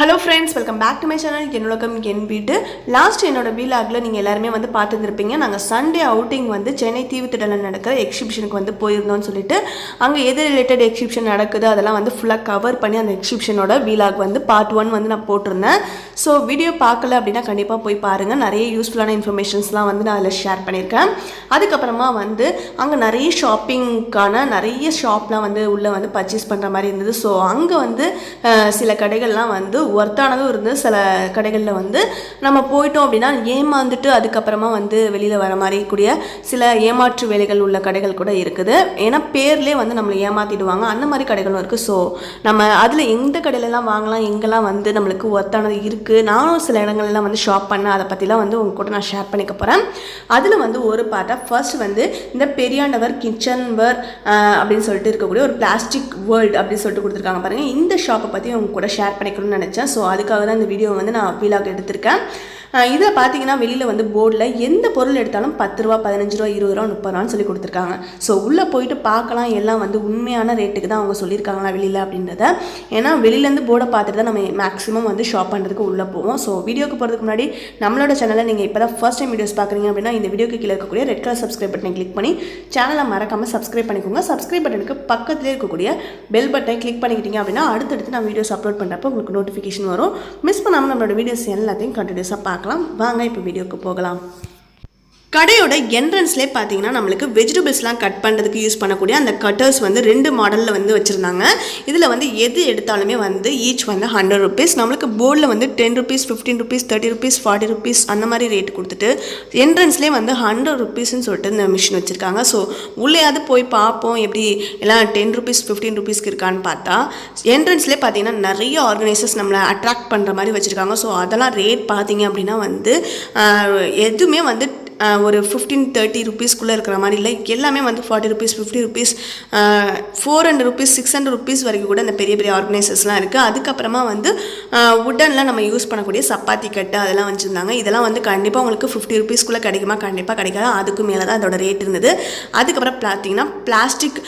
Hello friends welcome back to my channel என்னோடக்கம் என் வீடு. Last என்னோட வீலாகில் நீங்கள் எல்லாருமே வந்து பார்த்துருந்துருப்பீங்க. நாங்கள் சண்டே அவுட்டிங் வந்து சென்னை தீவுத்திடலில் நடக்கிற எக்ஸிபிஷனுக்கு வந்து போயிருந்தோம்னு சொல்லிட்டு அங்கே எது ரிலேட்டட் எக்ஸிபிஷன் நடக்குது அதெல்லாம் வந்து ஃபுல்லாக கவர் பண்ணி அந்த எக்ஸிபிஷனோட வீலாக் வந்து பார்ட் ஒன் வந்து நான் போட்டிருந்தேன். ஸோ வீடியோ பார்க்கல அப்படின்னா கண்டிப்பாக போய் பாருங்கள் நிறைய யூஸ்ஃபுல்லான இன்ஃபர்மேஷன்ஸ்லாம் வந்து நான் அதில் ஷேர் பண்ணியிருக்கேன். அதுக்கப்புறமா வந்து அங்கே நிறைய ஷாப்பிங்க்கான நிறைய ஷாப்லாம் வந்து உள்ளே வந்து பர்ச்சேஸ் பண்ணுற மாதிரி இருந்தது. ஸோ அங்கே வந்து சில கடைகள்லாம் வந்து ஒர்த்தானதும் இருந்து சில கடைகளில் வந்து நம்ம போயிட்டோம் அப்படின்னா ஏமாந்துட்டு அதுக்கப்புறமா வந்து வெளியில் வர மாதிரி கூடிய சில ஏமாற்று வேலைகள் உள்ள கடைகள் கூட இருக்குது. ஏன்னா பேர்லேயே வந்து நம்மளை ஏமாற்றிடுவாங்க அந்த மாதிரி கடைகளும் இருக்குது ஸோ நம்ம அதில் எந்த கடையிலலாம் வாங்கலாம் எங்கெல்லாம் வந்து நம்மளுக்கு ஒர்த்தானது இருக்குது நானும் சில இடங்கள்லாம் வந்து ஷாப் பண்ணேன் அதை பற்றிலாம் வந்து உங்க கூட நான் ஷேர் பண்ணிக்க போகிறேன் அதில் வந்து ஒரு பார்ட்டாக ஃபர்ஸ்ட் வந்து இந்த பெரியாண்டவர் கிச்சன்வர் அப்படின்னு சொல்லிட்டு இருக்கக்கூடிய ஒரு பிளாஸ்டிக் வேர்ல்டு அப்படின்னு சொல்லிட்டு கொடுத்துருக்காங்க பாருங்கள் இந்த ஷாப்பை பற்றி உங்க கூட ஷேர் பண்ணிக்கணும்னு நினச்சேன். ஸோ அதுக்காக தான் இந்த வீடியோ வந்து நான் வீலாக எடுத்திருக்கேன். இதில் பார்த்தீங்கன்னா வெளியில் வந்து போர்டில் எந்த பொருள் எடுத்தாலும் பத்து ரூபா பதினஞ்சு ரூபா இருபது ரூபா முப்பது ரூபான்னு சொல்லி கொடுத்துருக்காங்க. ஸோ உள்ளே போயிட்டு பார்க்கலாம். எல்லாம் வந்து உண்மையான ரேட்டுக்கு தான் அவங்க சொல்லியிருக்காங்களா வெளியில் அப்படின்றத. ஏன்னா வெளியிலேருந்து போர்டை பார்த்துட்டு தான் நம்ம மேக்ஸிமம் வந்து ஷாப் பண்ணுறதுக்கு உள்ளே போவோம். ஸோ வீடியோக்கு போகிறதுக்கு முன்னாடி நம்மளோட சேனலை நீங்கள் இப்போ தான் ஃபர்ஸ்ட் டைம் வீடியோஸ் பார்க்குறீங்க அப்படின்னா இந்த வீடியோக்கு கீழே இருக்கக்கூடிய ரெட் கலர் சப்ஸ்கிரைப் பட்டனை கிளிக் பண்ணி சேனலை மறக்காமல் சப்ஸ்கிரைப் பண்ணிக்கோங்க. சப்ஸ்கிரைப் பட்டனுக்கு பக்கத்துலேயே இருக்கக்கூடிய பெல் பட்டனை கிளிக் பண்ணிக்கிட்டீங்க அப்படின்னா அடுத்தடுத்து நான் வீடியோஸ் அப்லோட் பண்ணுறப்போ உங்களுக்கு நோட்டிஃபிகேஷன் வரும். மிஸ் பண்ணாமல் நம்மளோட வீடியோஸ் எல்லாத்தையும் கண்டினியூஸாக பார்க்கலாம். வாங்க இப்போ வீடியோக்கு போகலாம். கடையோட என்ட்ரன்ஸ்லேயே பார்த்தீங்கன்னா நம்மளுக்கு வெஜிடபிள்ஸ்லாம் கட் பண்ணுறதுக்கு யூஸ் பண்ணக்கூடிய அந்த கட்டர்ஸ் வந்து ரெண்டு மாடலில் வந்து வச்சுருந்தாங்க. இதில் வந்து எது எடுத்தாலுமே வந்து ஈச் வந்து ஹண்ட்ரட் ருபீஸ் நம்மளுக்கு போர்டில் வந்து ten rupees fifteen rupees thirty rupees forty rupees அந்த மாதிரி ரேட் கொடுத்துட்டு என்ட்ரன்ஸ்லேயே வந்து ஹண்ட்ரட் ருபீஸ்னு சொல்லிட்டு இந்த மிஷின் வச்சுருக்காங்க. ஸோ உள்ளேயாவது போய் பார்ப்போம் எப்படி எல்லாம் டென் ருபீஸ் ஃபிஃப்டீன் ருபீஸ்க்கு இருக்கான்னு பார்த்தா என்ட்ரன்ஸ்லேயே பார்த்தீங்கன்னா நிறைய ஆர்கனைசர்ஸ் நம்மளை அட்ராக்ட் பண்ணுற மாதிரி வச்சுருக்காங்க. ஸோ அதெல்லாம் ரேட் பார்த்தீங்க அப்படின்னா வந்து எதுவுமே வந்து ஒரு ஃபிஃப்டீன் தேர்ட்டி ருபீஸ்க்குள்ளே இருக்கிற மாதிரி இல்லை. எல்லாமே வந்து forty rupees fifty rupees four hundred rupees six hundred rupees வரைக்கும் கூட இந்த பெரிய பெரிய ஆர்கனைசர்ஸ்லாம் இருக்குது அதுக்கப்புறமா வந்து உட்டனில் நம்ம யூஸ் பண்ணக்கூடிய சப்பாத்தி கட்டு அதெல்லாம் வச்சுருந்தாங்க. இதெல்லாம் வந்து கண்டிப்பாக உங்களுக்கு ஃபிஃப்டி ருபீஸ்க்குள்ளே கிடைக்குமா? கண்டிப்பாக கிடைக்காது. அதுக்கு மேலே தான் அதோட ரேட் இருந்தது. அதுக்கப்புறம் பார்த்தீங்கன்னா பிளாஸ்டிக்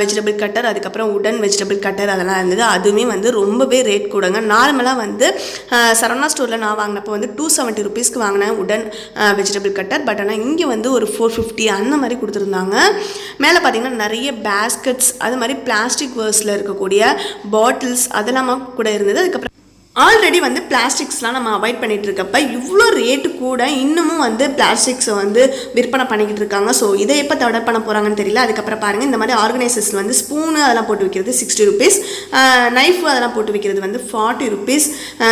வெஜிடபிள் கட்டர் அதுக்கப்புறம் உடன் வெஜிடபிள் கட்டர் அதெல்லாம் இருந்தது. அதுவுமே வந்து ரொம்பவே ரேட் கூடங்க. நார்மலாக வந்து சரவணா ஸ்டோரில் நான் வாங்கினப்போ வந்து டூ செவன்ட்டி ருபீஸ்க்கு வாங்கினேன் உடன் வெஜிடபிள் கட்டர் பட் ஆனால் இங்கே வந்து ஒரு ஃபோர் ஃபிஃப்டி அந்த மாதிரி கொடுத்துருந்தாங்க. மேலே பார்த்தீங்கன்னா நிறைய பேஸ்கெட்ஸ் அது மாதிரி பிளாஸ்டிக் வேர்ஸில் இருக்கக்கூடிய பாட்டில்ஸ் அதெல்லாமா கூட இருந்தது. அதுக்கப்புறம் ஆல்ரெடி வந்து பிளாஸ்டிக்ஸ்லாம் நம்ம அவாய்ட் பண்ணிகிட்டு இருக்கப்ப இவ்வளோ ரேட்டு கூட இன்னமும் வந்து பிளாஸ்டிக்ஸை வந்து விற்பனை பண்ணிக்கிட்டு இருக்காங்க. ஸோ இதை எப்போ தடை பண்ண போகிறாங்கன்னு தெரியல. அதுக்கப்புறம் பாருங்கள் இந்த மாதிரி ஆர்கனைசர்ஸ் வந்து ஸ்பூனு அதெல்லாம் போட்டு வைக்கிறது சிக்ஸ்டி ருபீஸ் நைஃப் அதெல்லாம் போட்டு வைக்கிறது வந்து ஃபார்ட்டி ருபீஸ்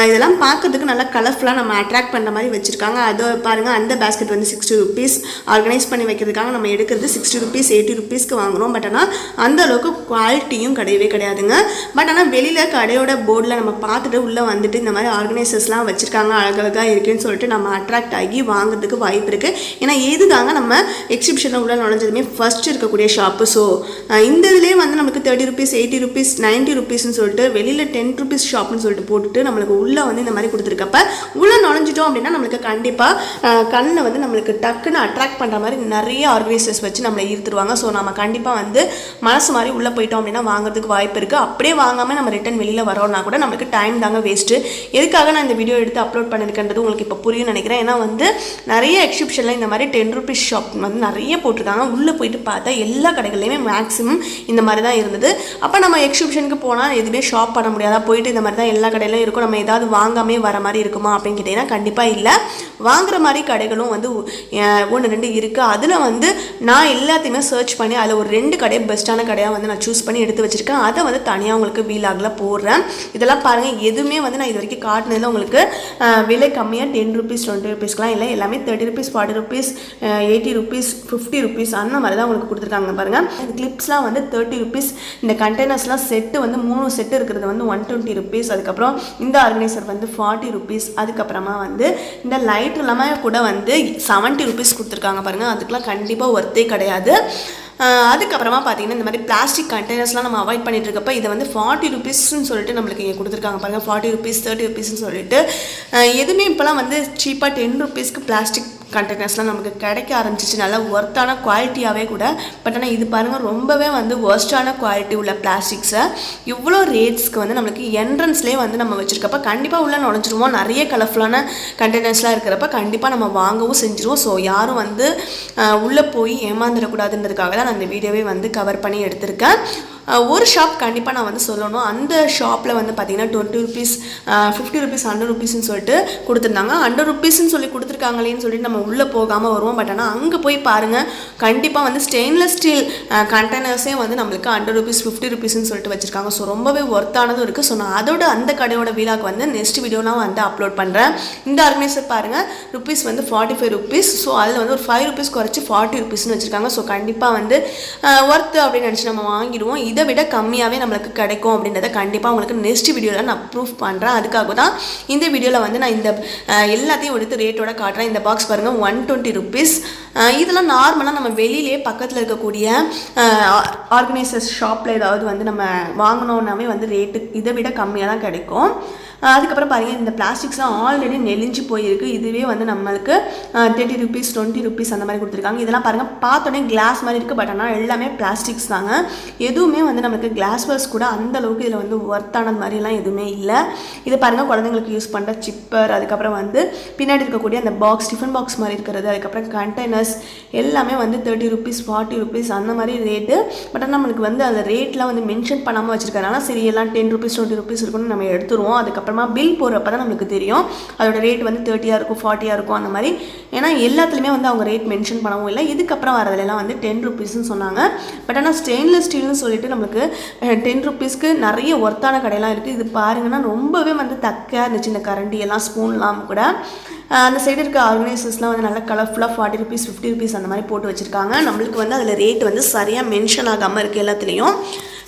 இதெல்லாம் பார்க்கறதுக்கு நல்லா கலர்ஃபுல்லாக நம்ம அட்ராக்ட் பண்ணுற மாதிரி வச்சுருக்காங்க. அதை பாருங்கள் அந்த பேஸ்கெட் வந்து சிக்ஸ்டி ருபீஸ் ஆர்கனைஸ் பண்ணி வைக்கிறதுக்காக நம்ம எடுக்கிறது சிக்ஸ்டி ருபீஸ் எயிட்டி ருபீஸ்க்கு வாங்குறோம். பட் ஆனால் அந்த அளவுக்கு குவாலிட்டியும் கிடையவே கிடையாதுங்க. பட் ஆனால் வெளியில் கடையோட போர்டில் நம்ம பார்த்துட்டு உள்ளே வந்துட்டு இந்த மாதிரி ஆர்கனைசர்ஸ்லாம் வச்சுருக்காங்க அழகழகாக இருக்குன்னு சொல்லிட்டு நம்ம அட்ராக்ட் ஆகி வாங்குறதுக்கு வாய்ப்பு இருக்குது ஏன்னா இதுதாங்க நம்ம எக்ஸிபிஷனில் உள்ள நுழைஞ்சதுமே ஃபர்ஸ்ட் இருக்கக்கூடிய ஷாப்பு ஸோ இந்த இதுலேயே வந்து நமக்கு thirty rupees eighty rupees ninety ருபீஸ்னு சொல்லிட்டு வெளியில் டென் ருபீஸ் ஷாப்னு சொல்லிட்டு போட்டுட்டு நம்மளுக்கு உள்ளே வந்து இந்த மாதிரி கொடுத்துருக்கப்ப உள்ளே நுழைஞ்சிட்டோம் அப்படின்னா நம்மளுக்கு கண்டிப்பாக கண்ணை வந்து நம்மளுக்கு டக்குன்னு அட்ராக்ட் பண்ணுற மாதிரி நிறைய ஆர்கனைசர்ஸ் வச்சு நம்மளை ஈர்த்துருவாங்க. ஸோ நம்ம கண்டிப்பாக வந்து மனசு மாதிரி உள்ளே போயிட்டோம் அப்படின்னா வாங்குறதுக்கு வாய்ப்பு இருக்குது அப்படியே வாங்காமல் நம்ம ரிட்டன் வெளியில் வரோம்னா கூட நம்மளுக்கு டைம் தாங்க வேஸ்ட்டு எதுக்காக நான் இந்த வீடியோ எடுத்து அப்லோட் பண்ணியிருக்கேன்றது உங்களுக்கு இப்போ புரியும் நினைக்கிறேன். ஏன்னா வந்து நிறைய எக்ஸிபிஷனில் இந்த மாதிரி டென் ருபீஸ் ஷாப் வந்து நிறைய போட்டிருக்காங்க. உள்ளே போயிட்டு பார்த்தா எல்லா கடைகள்லையுமே மேக்ஸிமம் இந்த மாதிரி தான் இருந்தது. அப்போ நம்ம எக்ஸிபிஷனுக்கு போனால் எதுவுமே ஷாப் பண்ண முடியாதா? போயிட்டு இந்த மாதிரி தான் எல்லா கடையிலும் இருக்கும். நம்ம ஏதாவது வாங்காமே வர மாதிரி இருக்குமா அப்படின்னு கேட்டிங்கன்னா கண்டிப்பாக இல்லை. வாங்குற மாதிரி கடைகளும் வந்து ஒன்று ரெண்டு இருக்குது அதில் வந்து நான் எல்லாத்தையுமே சர்ச் பண்ணி அதில் ஒரு ரெண்டு கடை பெஸ்ட்டான கடையாக வந்து நான் சூஸ் பண்ணி எடுத்து வச்சுருக்கேன். அதை வந்து தனியாக உங்களுக்கு வீலாகில் போடுறேன். இதெல்லாம் பாருங்கள் எதுவுமே வந்து நான் இது வரைக்கும் காட்டினதில் உங்களுக்கு விலை கம்மியாக டென் ருபீஸ் டுவெண்ட்டி ருபீஸ்க்குலாம் இல்லை. எல்லாமே thirty rupees forty rupees eighty rupees fifty rupees அந்த மாதிரி தான் உங்களுக்கு கொடுத்துருக்காங்க பாருங்கள் இந்த கிளிப்ஸ்லாம் வந்து தேர்ட்டி ருபீஸ் இந்த கண்டெய்னர்ஸ்லாம் செட்டு வந்து மூணு செட்டு இருக்கிறது வந்து ஒன் டுவெண்ட்டி ருபீஸ் அதுக்கப்புறம் இந்த ஆர்கனைசர் வந்து ஃபார்ட்டி ருபீஸ் அதுக்கப்புறமா வந்து இந்த லைட் இல்லாமல் கூட வந்து செவன்ட்டி ருபீஸ் கொடுத்துருக்காங்க பாருங்கள் அதுக்கெலாம் கண்டிப்பாக ஒர்த்தே கிடையாது. அதுக்கப்புறமா பார்த்தீங்கன்னா இந்த மாதிரி பிளாஸ்டிக் கண்டெய்னர்ஸ்லாம் நம்ம அவாய்ட் பண்ணிட்டு இருக்கப்ப இதை வந்து ஃபார்ட்டி ருபீஸ்ன்னு சொல்லிட்டு நம்மளுக்கு இங்கே கொடுத்துருக்காங்க பாருங்கள் ஃபார்ட்டி ருபீஸ் தேர்ட்டி ருபீஸ்னு சொல்லிட்டு. எதுவுமே இப்போலாம் வந்து சீப்பாக டென் ருபீஸ்க்கு பிளாஸ்டிக் கண்டெய்னர்ஸ்லாம் நமக்கு கிடைக்க ஆரம்பிச்சிச்சு. நல்லா ஒர்த்தான குவாலிட்டியாகவே கூட. பட் ஆனால் இது பாருங்கள் ரொம்பவே வந்து ஒர்ஸ்டான குவாலிட்டி உள்ள பிளாஸ்டிக்ஸை இவ்வளோ ரேட்ஸ்க்கு வந்து நம்மளுக்கு என்ட்ரன்ஸ்லேயே வந்து நம்ம வச்சுருக்கப்ப கண்டிப்பாக உள்ளே நுழைஞ்சிருவோம். நிறைய கலர்ஃபுல்லான கண்டெய்னர்ஸ்லாம் இருக்கிறப்ப கண்டிப்பாக நம்ம வாங்கவும் செஞ்சுருவோம். ஸோ யாரும் வந்து உள்ளே போய் ஏமாந்துடக்கூடாதுன்றதுக்காக தான் நான் இந்த வீடியோவே வந்து கவர் பண்ணி எடுத்திருக்கேன். ஒரு ஷாப் கண்டிப்பாக நான் வந்து சொல்லணும். அந்த ஷாப்பில் வந்து பார்த்தீங்கன்னா twenty rupees fifty rupees hundred ருபீஸ்னு சொல்லிட்டு கொடுத்துருந்தாங்க. ஹண்ட்ரட் ருபீஸ்னு சொல்லி கொடுத்துருக்காங்களேன்னு சொல்லிட்டு நம்ம உள்ளே போகாமல் வருவோம். பட் ஆனால் அங்கே போய் பாருங்கள் கண்டிப்பாக வந்து ஸ்டெயின்லெஸ் ஸ்டீல் கண்டெய்னர்ஸே வந்து நம்மளுக்கு ஹண்ட்ரட் ருபீஸ் ஃபிஃப்டி ருபீஸ்னு சொல்லிட்டு வச்சுருக்காங்க. ஸோ ரொம்பவே ஒர்த்தானதும் இருக்குது ஸோ நான் அதோட அந்த கடையோட வீலாக்கு வந்து நெக்ஸ்ட் வீடியோலாம் வந்து அப்லோட் பண்ணுறேன் இந்த ஆர்கனைசர் பாருங்கள் ருபீஸ் வந்து ஃபார்ட்டி ஃபைவ் ருபீஸ் ஸோ அதில் வந்து ஒரு ஃபைவ் ருபீஸ் குறைச்சி ஃபார்ட்டி ருபீஸ்னு வச்சுருக்காங்க. ஸோ கண்டிப்பாக வந்து ஒர்த்து அப்படின்னு நினச்சி நம்ம வாங்கிடுவோம். இது இதை விட கம்மியாகவே நம்மளுக்கு கிடைக்கும் அப்படின்றத கண்டிப்பாக உங்களுக்கு நெக்ஸ்ட் வீடியோவில் நான் ப்ரூஃப் பண்ணுறேன் அதுக்காக தான் இந்த வீடியோவில் வந்து நான் இந்த எல்லாத்தையும் எடுத்து ரேட்டோட காட்டுறேன். இந்த பாக்ஸ் பாருங்கள் ஒன் டுவெண்ட்டி ருபீஸ் இதெல்லாம் நார்மலாக நம்ம வெளியிலே பக்கத்தில் இருக்கக்கூடிய ஆர்கனைசர்ஸ் ஷாப்பில் ஏதாவது வந்து நம்ம வாங்கினோன்னாவே வந்து ரேட்டு இதை விட கம்மியாக தான் கிடைக்கும். அதுக்கப்புறம் பாருங்கள் இந்த பிளாஸ்டிக்ஸ்லாம் ஆல்ரெடி நெலிஞ்சு போயிருக்கு. இதுவே வந்து நம்மளுக்கு தேர்ட்டி ருபீஸ் டுவெண்ட்டி ருபீஸ் அந்த மாதிரி கொடுத்துருக்காங்க. இதெல்லாம் பாருங்கள் பார்த்தோன்னே கிளாஸ் மாதிரி இருக்குது பட் ஆனால் எல்லாமே பிளாஸ்டிக்ஸ் தாங்க. எதுவுமே வந்து நமக்கு கிளாஸ் பர்ஸ் கூட அந்த அளவுக்கு இதில் வந்து ஒர்த்தானது மாதிரிலாம் எதுவுமே இல்லை. இது பாருங்கள் குழந்தைங்களுக்கு யூஸ் பண்ணுற சிப்பர் அதுக்கப்புறம் வந்து பின்னாடி இருக்கக்கூடிய அந்த பாக்ஸ் டிஃபன் பாக்ஸ் மாதிரி இருக்கிறது அதுக்கப்புறம் கண்டெய்னர்ஸ் எல்லாமே வந்து தேர்ட்டி ருபீஸ் ஃபார்ட்டி ருபீஸ் அந்த மாதிரி ரேட்டு பட் ஆனால் நம்மளுக்கு வந்து அந்த ரேட்லாம் வந்து மென்ஷன் பண்ணாமல் வச்சுருக்கறனால சரி எல்லாம் டென் ருபீஸ் டுவெண்ட்டி ருபீஸ் இருக்குன்னு நம்ம எடுத்துருவோம். அதுக்கப்புறம் அப்புறமா பில் போடுறப்ப தான் நம்மளுக்கு தெரியும். அதோட ரேட் வந்து தேர்ட்டியாக இருக்கும் ஃபார்ட்டியாக இருக்கும் அந்த மாதிரி. ஏன்னா எல்லாத்துலேயுமே வந்து அவங்க ரேட் மென்ஷன் பண்ணவும் இல்லை. இதுக்கப்புறம் வரதுலலாம் வந்து டென் ருபீஸ்னு சொன்னாங்க. பட் ஆனால் ஸ்டெயின்லெஸ் ஸ்டீல்னு சொல்லிட்டு நம்மளுக்கு டென் ருபீஸ்க்கு நிறைய ஒர்த்தான கடையெல்லாம் இருக்குது இது பாருங்கன்னா ரொம்பவே வந்து தக்கையாக இருந்துச்சு. இந்த கரண்டி எல்லாம் ஸ்பூன்லாம் கூட. அந்த சைடு இருக்க ஆர்கனைசர்ஸ்லாம் வந்து நல்லா கலர்ஃபுல்லாக ஃபார்ட்டி ருபீஸ் ஃபிஃப்டி ருபீஸ் அந்த மாதிரி போட்டு வச்சுருக்காங்க. நம்மளுக்கு வந்து அதில் ரேட் வந்து சரியாக மென்ஷன் ஆகாமல் இருக்குது எல்லாத்துலேயும்.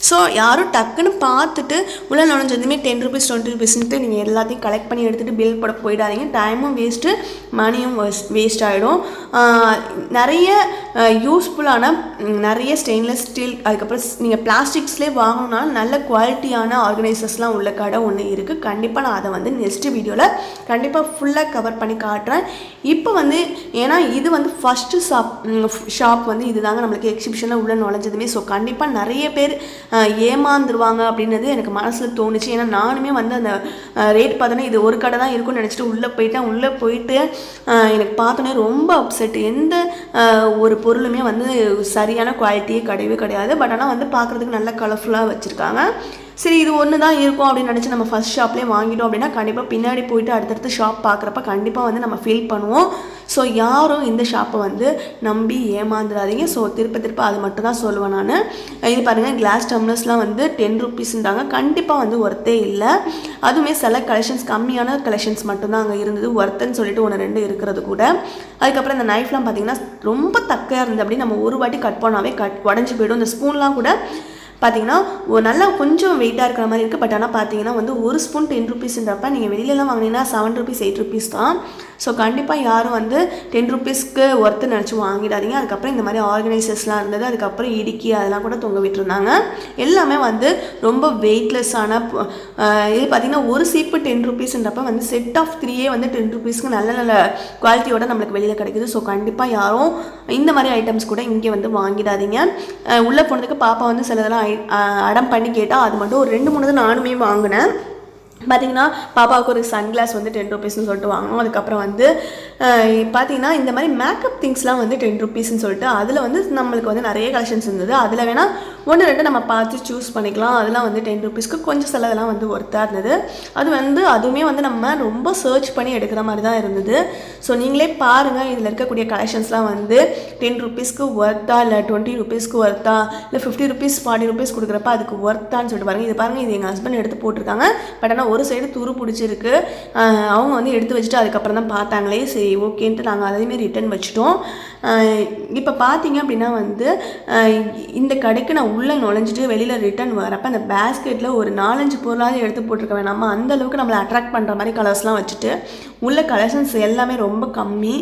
ஸோ யாரும் டக்குன்னு பார்த்துட்டு உள்ளே நுழைஞ்சதுமே டென் ருபீஸ் டுவெண்ட்டி ருபீஸ்ன்ட்டு நீங்கள் எல்லாத்தையும் கலெக்ட் பண்ணி எடுத்துகிட்டு பில் போட போயிடாதீங்க. டைமும் வேஸ்ட்டு மணியும் வேஸ்ட் ஆகிடும் நிறைய யூஸ்ஃபுல்லான நிறைய ஸ்டெயின்லெஸ் ஸ்டீல் அதுக்கப்புறம் நீங்கள் பிளாஸ்டிக்ஸ்லேயே வாங்கணுன்னாலும் நல்ல குவாலிட்டியான ஆர்கனைசர்ஸ்லாம் உள்ள கடை ஒன்று இருக்குது கண்டிப்பாக நான் அதை வந்து நெக்ஸ்ட் வீடியோவில் கண்டிப்பாக ஃபுல்லாக கவர் பண்ணி காட்டுறேன். இப்போ வந்து ஏன்னா இது வந்து ஃபஸ்ட்டு ஷாப் ஷாப் வந்து இதுதாங்க நம்மளுக்கு எக்ஸிபிஷனில் உள்ளே நுழைஞ்சதுமே. ஸோ கண்டிப்பாக நிறைய பேர் ஏமாந்துருவாங்க அப்படின்றது எனக்கு மனசில் தோணுச்சு. ஏன்னா நானுமே வந்து அந்த ரேட் பார்த்தோன்னே இது ஒரு கடை தான் இருக்கும்னு நினச்சிட்டு உள்ளே போயிட்டேன். உள்ளே போயிட்டு எனக்கு பார்த்தோன்னே ரொம்ப அப்செட் எந்த ஒரு பொருளுமே வந்து சரியான குவாலிட்டியே கிடையவே கிடையாது. பட் ஆனால் வந்து பார்க்குறதுக்கு நல்ல கலர்ஃபுல்லாக வச்சுருக்காங்க. சரி இது ஒன்று தான் இருக்கும் அப்படின்னு நினச்சி நம்ம ஃபஸ்ட் ஷாப்லேயே வாங்கிட்டோம் அப்படின்னா கண்டிப்பாக பின்னாடி போயிட்டு அடுத்தடுத்து ஷாப் பார்க்குறப்ப கண்டிப்பாக வந்து நம்ம ஃபீல் பண்ணுவோம். ஸோ யாரும் இந்த ஷாப்பை வந்து நம்பி ஏமாந்துடாதீங்க ஸோ திருப்ப திருப்ப அது மட்டும் தான் சொல்லுவேன் நான். இது பாருங்கள் கிளாஸ் டம்ளர்ஸ்லாம் வந்து டென் ருபீஸ்ன்றாங்க கண்டிப்பாக வந்து ஒர்த்தே இல்லை. அதுவுமே சில கலெக்ஷன்ஸ் கம்மியான கலெக்ஷன்ஸ் மட்டும்தான் அங்கே இருந்தது. ஒர்த்துன்னு சொல்லிட்டு ஒன்று ரெண்டு இருக்கிறது கூட. அதுக்கப்புறம் இந்த நைஃப்லாம் பார்த்தீங்கன்னா ரொம்ப தக்கையாக இருந்தது. அப்படி நம்ம ஒரு வாட்டி கட் பண்ணாவே கட் உடஞ்சி போயிடும். இந்த ஸ்பூன்லாம் கூட பார்த்தீங்கன்னா நல்லா கொஞ்சம் வெயிட்டாக இருக்கிற மாதிரி இருக்குது பட் ஆனால் பார்த்தீங்கன்னா வந்து ஒரு ஸ்பூன் டென் ருபீஸ்ன்றப்ப நீங்கள் வெளியிலலாம் வாங்கினீங்கன்னா செவன் ருபீஸ் எயிட் ருபீஸ் தான். ஸோ கண்டிப்பாக யாரும் வந்து டென் ருபீஸ்க்கு ஒர்த்து நினச்சி வாங்கிடாதீங்க. அதுக்கப்புறம் இந்த மாதிரி ஆர்கனைசர்ஸ்லாம் இருந்தது. அதுக்கப்புறம் இடுக்கி அதெல்லாம் கூட தொங்க விட்டுருந்தாங்க. எல்லாமே வந்து ரொம்ப வெயிட்லெஸ்ஸான இது பார்த்தீங்கன்னா ஒரு சீப்பு டென் ருபீஸ்ன்றப்ப வந்து செட் ஆஃப் த்ரீயே வந்து டென் ருபீஸ்க்கு நல்ல நல்ல குவாலிட்டியோட நம்மளுக்கு வெளியில் கிடைக்குது. ஸோ கண்டிப்பாக யாரும் இந்த மாதிரி ஐட்டம்ஸ் கூட இங்கே வந்து வாங்கிடாதீங்க. உள்ளே போனதுக்கு பாப்பா வந்து சிலதெல்லாம் அடம் பண்ணி கேட்டால் அது மட்டும் ஒரு ரெண்டு மூணு தான் நானுமே வாங்கினேன். பார்த்தீங்கன்னா பாப்பாவுக்கு ஒரு சன்கிளாஸ் வந்து டென் ருபீஸ்னு சொல்லிட்டு வாங்கணும் அதுக்கப்புறம் வந்து பார்த்தீங்கன்னா இந்த மாதிரி மேக்கப் திங்ஸ்லாம் வந்து டென் ருபீஸ்னு சொல்லிட்டு அதில் வந்து நம்மளுக்கு வந்து நிறைய கலெக்ஷன்ஸ் இருந்தது. அதில் வேணால் ஒன்று ரெண்டு நம்ம பார்த்து சூஸ் பண்ணிக்கலாம். அதெல்லாம் வந்து டென் ருபீஸ்க்கு கொஞ்சம் சிலதெல்லாம் வந்து ஒர்த்தாக இருந்தது. அது வந்து அதுவுமே வந்து நம்ம ரொம்ப சர்ச் பண்ணி எடுக்கிற மாதிரி தான் இருந்தது. ஸோ நீங்களே பாருங்கள் இதில் இருக்கக்கூடிய கலெக்ஷன்ஸ்லாம் வந்து டென் ருபீஸ்க்கு ஒர்த்தா இல்லை டுவெண்ட்டி ருபீஸ்க்கு ஒர்த்தா இல்லை ஃபிஃப்டி ருபீஸ் ஃபார்ட்டி ருபீஸ் கொடுக்குறப்ப அதுக்கு ஒர்த்தான்னு சொல்லிட்டு பாருங்கள் இது பாருங்கள் இது எங்கள் ஹஸ்பண்ட் எடுத்து போட்டிருக்காங்க. பட் ஆனால் ஒரு சைடு துரு பிடிச்சிருக்கு. அவங்க வந்து எடுத்து வச்சுட்டு அதுக்கப்புறம் தான் பார்த்தாங்களே. சரி ஓகேன்ட்டு நாங்கள் அதையுமே ரிட்டர்ன் வச்சுட்டோம். இப்போ பார்த்தீங்க அப்படின்னா வந்து இந்த கடைக்கு நான் உள்ளே நுழைஞ்சிட்டு வெளியில் ரிட்டர்ன் வரப்போ அந்த பேஸ்கெட்டில் ஒரு நாலஞ்சு பொருளாவது எடுத்து போட்டிருக்க வேணாமா. அந்த அளவுக்கு நம்மளை அட்ராக்ட் பண்ணுற மாதிரி கலர்ஸ்லாம் வச்சுட்டு உள்ள கலெக்ஷன்ஸ் எல்லாமே ரொம்ப கம்மி.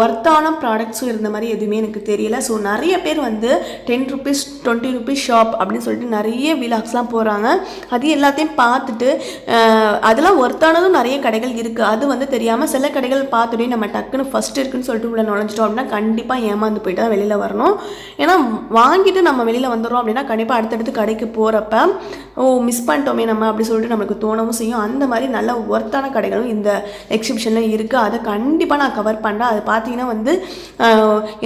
ஒர்த்தான ப்ராடக்ட்ஸும் இருந்த மாதிரி எதுவுமே எனக்கு தெரியல. ஸோ நிறைய பேர் வந்து ten rupees twenty rupees shop அப்படின்னு சொல்லிட்டு நிறைய விலாக்ஸ்லாம் போகிறாங்க அது எல்லாத்தையும் பார்த்துட்டு அதெல்லாம் ஒர்த்தானதும் நிறைய கடைகள் இருக்குது அது வந்து தெரியாமல் சில கடைகள் பார்த்துட்டே நம்ம டக்குன்னு ஃபஸ்ட்டு இருக்குன்னு சொல்லிட்டு உள்ள நுழைஞ்சிட்டோம் அப்படின்னா கண்டிப்பாக ஏமாந்து போயிட்டு தான் வெளியில் வரணும். ஏன்னா வாங்கிட்டு நம்ம வெளியில் வந்துடுறோம் அப்படின்னா கண்டிப்பாக அடுத்தடுத்து கடைக்கு போகிறப்ப ஓ மிஸ் பண்ணிட்டோமே நம்ம அப்படி சொல்லிட்டு நம்மளுக்கு தோணவும் செய்யும். அந்த மாதிரி நல்ல ஒர்த்தான கடைகளும் இந்த எக்ஸிபிஷனில் இருக்குது அதை கண்டிப்பாக நான் கவர் பண்ணுறேன் அது பார்த்தீங்கன்னா வந்து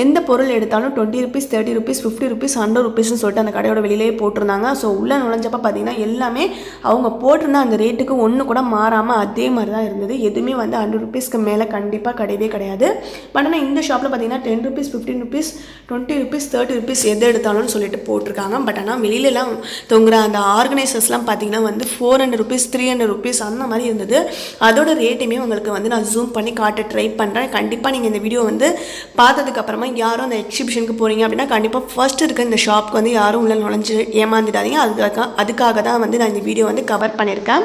எந்த பொருள் எடுத்தாலும் twenty rupees thirty rupees fifty rupees hundred ருபீஸ்னு சொல்லிட்டு அந்த கடையோட வெளியிலேயே போட்டிருந்தாங்க. ஸோ உள்ளே நுழைஞ்சப்ப பார்த்தீங்கன்னா எல்லாமே அவங்க போட்டிருந்த அந்த ரேட்டுக்கு ஒன்று கூட மாறாமல் அதே மாதிரி தான் இருந்தது. எதுவுமே வந்து ஹண்ட்ரட் ருபீஸ்க்கு மேலே கண்டிப்பாக கிடையவே கிடையாது. பட் ஆனால் இந்த ஷாப்பில் பார்த்தீங்கன்னா ten rupees fifteen rupees twenty rupees thirty rupees எது எடுத்தாலும்னு சொல்லிட்டு போட்டிருக்காங்க. பட் ஆனால் வெளியிலலாம் தொங்குற அந்த ஆர்கனைசர்ஸ்லாம் பார்த்தீங்கன்னா வந்து four hundred rupees three hundred rupees அந்த மாதிரி இருந்தது. அதோட ரேட்டுமே உங்களுக்கு வந்து நான் ஜூம் பண்ணி காட்ட ட்ரை பண்ணுறேன் கண்டிப்பாக நீங்கள் இந்த வீடியோ வந்து பார்த்ததுக்கப்புறமா யாரும் அந்த எக்ஸிபிஷனுக்கு போகிறீங்க அப்படின்னா கண்டிப்பாக ஃபஸ்ட்டு இருக்க இந்த ஷாப்க்கு வந்து யாரும் உள்ள நுழைஞ்சு ஏமாந்துடாதீங்க. அதுக்காக அதுக்காக தான் வந்து நான் இந்த வீடியோ வந்து கவர் பண்ணியிருக்கேன்.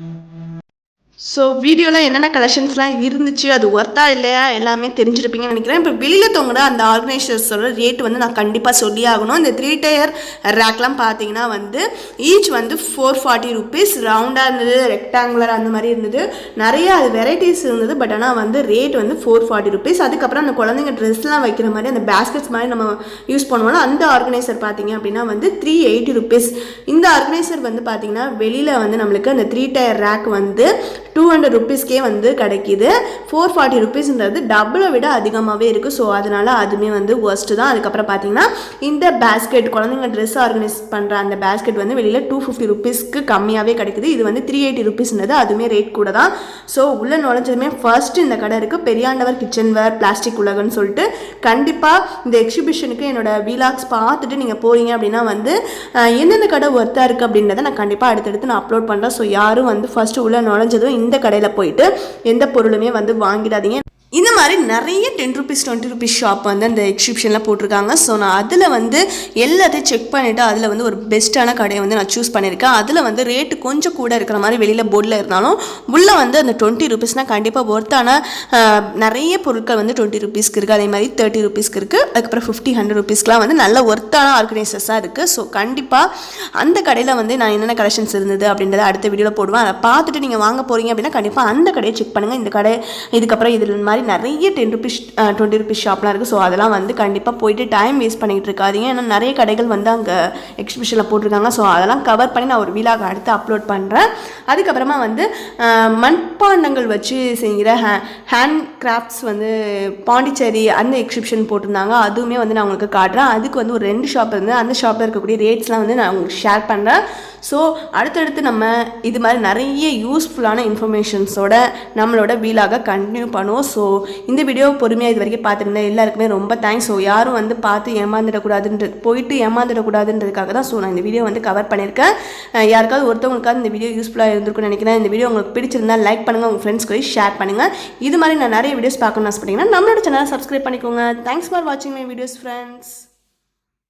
Mm-hmm. ஸோ வீடியோவில் என்னென்ன கலெக்ஷன்ஸ்லாம் இருந்துச்சு அது ஒர்த்தா இல்லையா எல்லாமே தெரிஞ்சிருப்பீங்கன்னு நினைக்கிறேன். இப்போ வெளியில் தொங்குற அந்த ஆர்கனைசர்ஸோட ரேட் வந்து நான் கண்டிப்பாக சொல்லி ஆகணும். இந்த த்ரீ டயர் ரேக்லாம் பார்த்தீங்கன்னா வந்து ஈச் வந்து ஃபோர் ஃபார்ட்டி ருபீஸ் ரவுண்டாக இருந்தது ரெக்டாங்குலர் அந்த மாதிரி இருந்தது. நிறைய அது வெரைட்டிஸ் இருந்தது பட் ஆனால் வந்து ரேட் வந்து ஃபோர் ஃபார்ட்டி ருபீஸ் அதுக்கப்புறம் அந்த குழந்தைங்க ட்ரெஸ்லாம் வைக்கிற மாதிரி அந்த பேஸ்கெட்ஸ் மாதிரி நம்ம யூஸ் பண்ணுவோம்னா அந்த ஆர்கனைசர் பார்த்தீங்க அப்படின்னா வந்து த்ரீ எயிட்டி ருபீஸ் இந்த ஆர்கனைசர் வந்து பார்த்தீங்கன்னா வெளியில் வந்து நம்மளுக்கு அந்த த்ரீ டயர் ரேக் வந்து டூ ஹண்ட்ரட் ருபீஸ்க்கே வந்து கிடைக்கிது. ஃபோர் ஃபார்ட்டி ருபீஸ்ன்றது டபுளை விட அதிகமாகவே இருக்குது ஸோ அதனால் அதுவுமே வந்து ஒர்ஸ்ட்டு தான். அதுக்கப்புறம் பார்த்தீங்கன்னா இந்த பேஸ்கெட் குழந்தைங்க ட்ரெஸ் ஆர்கனைஸ் பண்ணுற அந்த பேஸ்கெட் வந்து வெளியில் டூ ஃபிஃப்டி ருபீஸ்க்கு கம்மியாகவே கிடைக்குது. இது வந்து த்ரீ எயிட்டி ருபீஸ்ன்றது அதுவுமே ரேட் கூட தான். ஸோ உள்ளே நுழைஞ்சதுமே ஃபர்ஸ்ட் இந்த கடை இருக்குது பெரியாண்டவர் கிச்சன் வேர் பிளாஸ்டிக் உலகம்னு சொல்லிட்டு கண்டிப்பாக இந்த எக்ஸிபிஷனுக்கு என்னோட வீலாக்ஸ் பார்த்துட்டு நீங்கள் போகிறீங்க அப்படின்னா வந்து எந்தெந்த கடை ஒர்த்தாக இருக்குது அப்படின்றத நான் கண்டிப்பாக அடுத்தடுத்து நான் அப்லோட் பண்ணுறேன் ஸோ யாரும் வந்து ஃபஸ்ட்டு உள்ளே நுழைஞ்சதும் இந்த கடையில் போயிட்டு எந்த பொருளுமே வந்து வாங்கிடாதீங்க. இந்த மாதிரி நிறைய ten rupees twenty rupees shop வந்து அந்த எக்ஸிபிஷனில் போட்டிருக்காங்க. ஸோ நான் அதில் வந்து எல்லாத்தையும் செக் பண்ணிவிட்டு அதில் வந்து ஒரு பெஸ்ட்டான கடையை வந்து நான் சூஸ் பண்ணியிருக்கேன். அதில் வந்து ரேட்டு கொஞ்சம் கூட இருக்கிற மாதிரி வெளியில் போர்டில் இருந்தாலும் உள்ளே வந்து அந்த டுவெண்ட்டி ருபீஸ்னால் கண்டிப்பாக ஒர்த்தான நிறைய பொருட்கள் வந்து டுவெண்ட்டி ருபீஸ்க்கு இருக்குது அதே மாதிரி தேர்ட்டி ருபீஸ்க்கு இருக்குது அதுக்கப்புறம் ஃபிஃப்டி ஹண்ட்ரட் ருபீஸ்க்குலாம் வந்து நல்ல ஒர்த்தான ஆர்கனைசர்ஸாக இருக்குது ஸோ கண்டிப்பாக அந்த கடையில் வந்து நான் என்னென்ன கலெக்ஷன்ஸ் இருந்தது அப்படின்றத அடுத்த வீடியோவில் போடுவேன். அதை பார்த்துட்டு நீங்கள் வாங்க போகிறீங்க அப்படின்னா கண்டிப்பாக அந்த கடையை செக் பண்ணுங்கள் இந்த கடை இதுக்கப்புறம் இதில் மாதிரி மாதிரி நிறைய டென் ருபீஸ் டுவெண்ட்டி ருபீஸ் ஷாப்லாம் இருக்குது ஸோ அதெல்லாம் வந்து கண்டிப்பாக போயிட்டு டைம் வேஸ்ட் பண்ணிகிட்டு இருக்காதீங்க. ஏன்னா நிறைய கடைகள் வந்து அங்கே எக்ஸிபிஷனில் போட்டிருக்காங்க ஸோ அதெல்லாம் கவர் பண்ணி நான் ஒரு வீலாக அடுத்து அப்லோட் பண்ணுறேன் அதுக்கப்புறமா வந்து மண்பாண்டங்கள் வச்சு செய்கிற ஹே ஹேண்ட் கிராஃப்ட்ஸ் வந்து பாண்டிச்சேரி அந்த எக்ஸிபிஷன் போட்டிருந்தாங்க. அதுவுமே வந்து நான் உங்களுக்கு காட்டுறேன். அதுக்கு வந்து ஒரு ரெண்டு ஷாப் இருந்து அந்த ஷாப்பில் இருக்கக்கூடிய ரேட்ஸ்லாம் வந்து நான் உங்களுக்கு ஷேர் பண்ணுறேன் ஸோ அடுத்தடுத்து நம்ம இது மாதிரி நிறைய யூஸ்ஃபுல்லான இன்ஃபர்மேஷன்ஸோட நம்மளோட வீலாக கண்டினியூ பண்ணுவோம். ஸோ இந்த வீடியோ பொறுமையாக இது வரைக்கும் பார்த்துருந்தேன். எல்லாருக்குமே ரொம்ப தேங்க்ஸ் ஸோ யாரும் வந்து பார்த்து ஏமாந்துடக்கூடாதுன்ற போயிட்டு ஏமாந்துடக்கூடாதுன்றதுக்காக தான் ஸோ நான் இந்த வீடியோ வந்து கவர் பண்ணியிருக்கேன். யாருக்காவது ஒருத்தவங்களுக்காவது இந்த வீடியோ யூஸ்ஃபுல்லாக இருந்திருக்கும்னு நினைக்கிறேன். இந்த வீடியோ உங்களுக்கு பிடிச்சிருந்தா லைக் பண்ணுங்கள் உங்கள் ஃப்ரெண்ட்ஸ் போய் ஷேர் பண்ணுங்கள் இது மாதிரி நான் நிறைய வீடியோஸ் பார்க்கணும்னு ஆசைப்பட்டீங்கன்னா நம்மளோட சேனலை சப்ஸ்கிரைப் பண்ணிக்கோங்க. தேங்க்ஸ் ஃபார் வாட்சிங் மை வீடியோஸ் ஃப்ரெண்ட்ஸ்